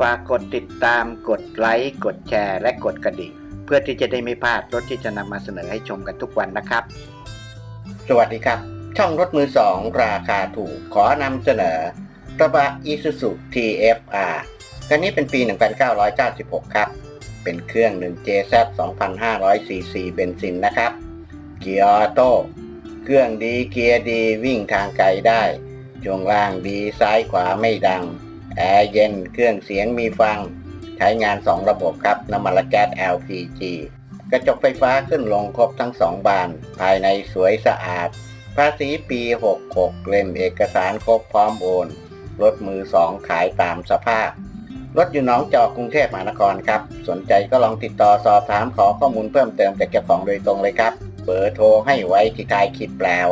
ฝากกดติดตามกดไลค์ กดแชร์ และกดกระดิ่ง เพื่อที่จะได้ไม่พลาดรถที่จะนำมาเสนอให้ชมกันทุกวันนะครับ สวัสดีครับ ช่องรถมือสองราคาถูกขอนำเสนอ กระบะ Isuzu TFR คันนี้เป็นปี 1996 ครับ เป็นเครื่อง 1JZ 2,500 cc เบนซินนะครับ เกียร์ออโต้ เครื่องดีเกียร์ดีวิ่งทางไกลได้ช่วงล่างดีซ้ายขวาไม่ดัง แอร์เย็นเครื่องเสียงมีฟัง ใช้งาน 2 ระบบครับ น้ำมันและแก๊ส LPG กระจกไฟฟ้าขึ้นลงครบทั้ง 2 บาน ภายในสวยสะอาด ภาษีปี 66 เล่มเอกสารครบพร้อมโอน รถมือ 2 ขายตามสภาพ รถอยู่หนองจอกกรุงเทพมหานครครับ สนใจก็ลองติดต่อสอบถามขอข้อมูลเพิ่มเติมจากเจ้าของโดยตรงเลยครับ เบอร์โทรให้ไว้ที่ท้ายคลิปแล้ว